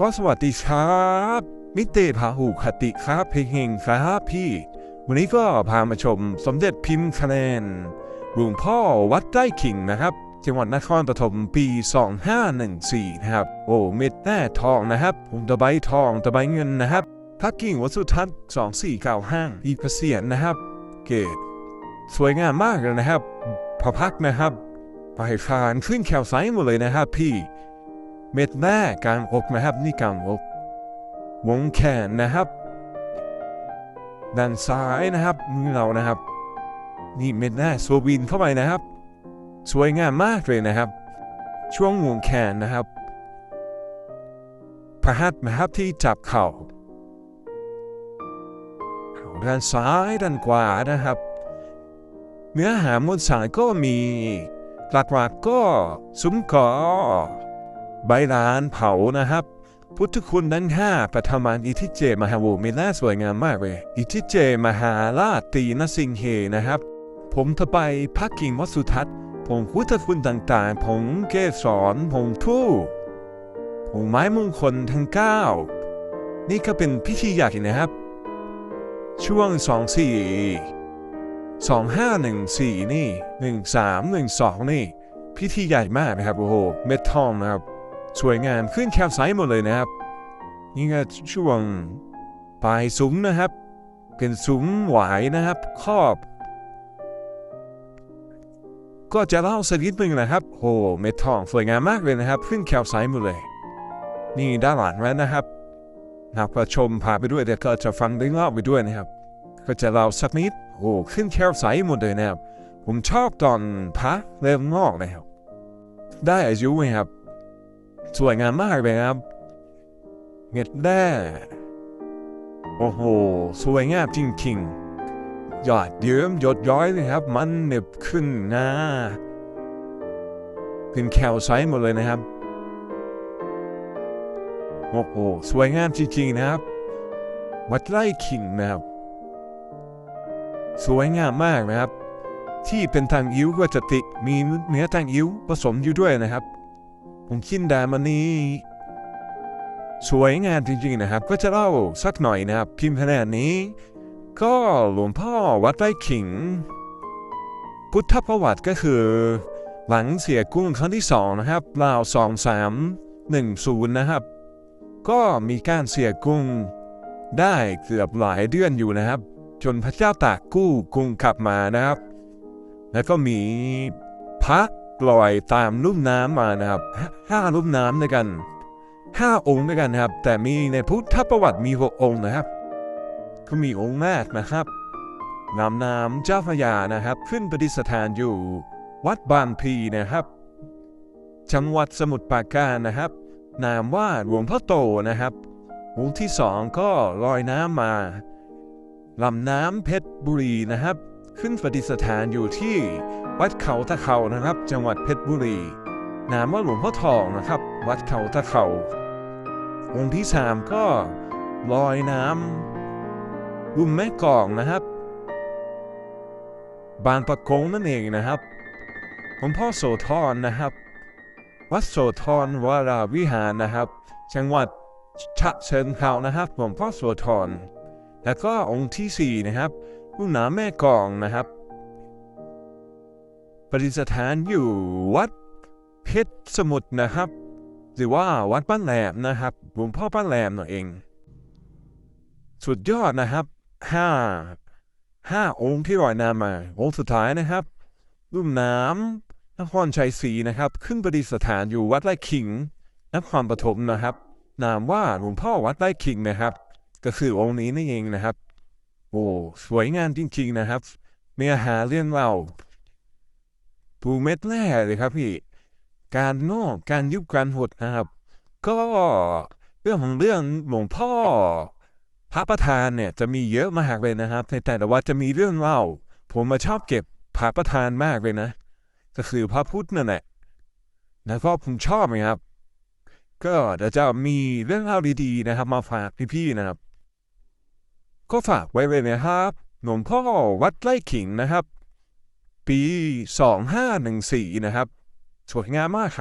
ก็สวัสดีครับ มิเตพาหูคติครับเพลงเฮงครับพี่ วันนี้ก็พามาชมสมเด็จพิมพ์คะแนนหลวงพ่อวัดไร่ขิงนะครับ จังหวัดนครปฐมปี 2514 นะครับ โอ้ เม็ดแน่ทองนะครับผมตะไบทองตะไบเงินนะครับพักกิ่งวัดสุทัศน์2495อีกเกษียณนะครับ เกตสวยงามมากเลยนะครับพระพักนะครับไปฟานขึ้นแขวไซส์หมดเลยนะครับพี่ เม็ดแรกกลางอกนะครับนี่กลางอกวงแขนนะครับ ด้านซ้ายนะครับมือเรานะครับ นี่เม็ดแรกสวบินเข้าไปนะครับ สวยงามมากเลยนะครับ ช่วงวงแขนนะครับพระหัตถ์นะครับที่จับเข่าด้านซ้ายด้านขวานะครับ เนื้อหามวลสารก็มีหลักๆก็ซุ้มกอ ใบลานเผานะครับ พุทธคุณด้านห้าปฐมานอิทิเจมหาวูมีน่าสวยงามมากเลย อิทิเจมหาราชตีนสิงเฮนะครับ ผมทไปพักกิ่งวัสุทัศน์ผมพุทธคุณต่างๆ ผมเกสรผมทู่ผมไม้มงคลทั้งเก้านี่ก็เป็นพิธีใหญ่นะครับ ช่วงสองสี่สองห้าหนึ่งสี่นี่หนึ่งสามหนึ่งสองนี่ พิธีใหญ่มากนะครับ โอ้โห เม็ดทองนะครับ สวยงามขึ้นแคบไซส์หมดเลยนะครับ นี่ก็ช่วงปลายซุ้มนะครับ เป็นซุ้มหวายนะครับครอบ ก็จะเล่าสักนิดหนึ่งนะครับโอ้เม็ดทองสวยงามมากเลยนะครับ ขึ้นแคบไซส์หมดเลย นี่ด้านหลังแล้วนะครับหากประชมพาไปด้วยเดี๋ยวก็จะฟังได้เล่าไปด้วยนะครับ ก็จะเล่าสักนิดโอ้ขึ้นแคบไซส์หมดเลยนะครับ ผมชอบตอนพระเริ่มงอกนะครับได้อายุไหมครับ สวยงามมากเลยครับ เง็ดแด้โอ้โห สวยงามจริงๆ ยอดเยิ้มหยดย้อยเลยครับ มันเน็บขึ้นหน้าขึ้นแคลไซส์หมดเลยนะครับ โอ้โห สวยงามจริงๆนะครับ วัดไร่ขิงนะครับ สวยงามมากนะครับ ที่เป็นทางยิ้วก็จะติมีเนื้อทางยิ้วผสมอยู่ด้วยนะครับ ผมคิดดามันนี้สวยงามจริงๆนะครับ ก็จะเล่าสักหน่อยนะครับ พิมพ์คะแนนนี้ ก็หลวงพ่อวัดไร่ขิง พุทธประวัติก็คือ หลังเสียกุ้งครั้งที่สองนะครับราวสองสามหนึ่งศูนย์นะครับ ก็มีการเสียกุ้งได้เกือบหลายเดือนอยู่นะครับ จนพระเจ้าตากกู้กุ้งกลับมานะครับ แล้วก็มีพระ ลอยตามลุ่มน้ำมานะครับห้าลุ่มน้ำด้วยกันห้าองค์ด้วยกันนะครับ แต่มีในพุทธประวัติมีหกองค์นะครับก็มีองค์แรกนะครับนำน้ำเจ้าพระยานะครับ ขึ้นประดิษฐานอยู่ วัดบางพีนะครับ จังหวัดสมุทรปราการนะครับ นามว่าหลวงพ่อโตนะครับองค์ที่สองก็ลอยน้ำมาลำน้ำเพชรบุรีนะครับ ขึ้นประดิษฐานอยู่ที่วัดเขาตะเขานะครับ จังหวัดเพชรบุรี นามว่าหลวงพ่อทองนะครับ วัดเขาตะเขาองค์ที่สามก็ลอยน้ำรุ่มแม่กองนะครับ บางประกงนั่นเองนะครับหลวงพ่อโสธรนะครับ วัดโสธรวราวิหารนะครับ จังหวัดฉะเชิงเทรานะครับหลวงพ่อโสธรแล้วก็องค์ที่สี่นะครับ รุ่นน้ำแม่กองนะครับประดิษฐานอยู่วัดเพชรสมุทรนะครับ หรือว่าวัดบ้านแหลมนะครับหลวงพ่อบ้านแหลมนั่นเอง สุดยอดนะครับห้าห้าองค์ที่ลอยน้ำมาองค์สุดท้ายนะครับรุ่มน้ำนครชัยศรีนะครับ ขึ้นประดิษฐานอยู่วัดไร่ขิงนครปฐมนะครับ นามว่าหลวงพ่อวัดไร่ขิงนะครับ ก็คือองค์นี้นี่นเองนะครับ โอ้สวยงามจริงๆนะครับ เนื้อหาเรื่องเราปูเม็ดแร่เลยครับพี่ การงอกการยุบการหดนะครับ ก็เรื่องของเรื่องหลวงพ่อ พระประธานเนี่ยจะมีเยอะมากเลยนะครับในแต่ละวัดจะมีเรื่องเล่า ผมมาชอบเก็บพระประธานมากเลยนะ ก็คือพระพุทธนั่นแหละแล้วก็ผมชอบนะครับ ก็เดี๋ยวจะมีเรื่องเล่าดีๆนะครับ มาฝากพี่ๆนะครับ ก็ฝากไว้เลยนะครับหลวงพ่อวัดไร่ขิงนะครับ ปี 2514 นะครับ สวยงามมากครับ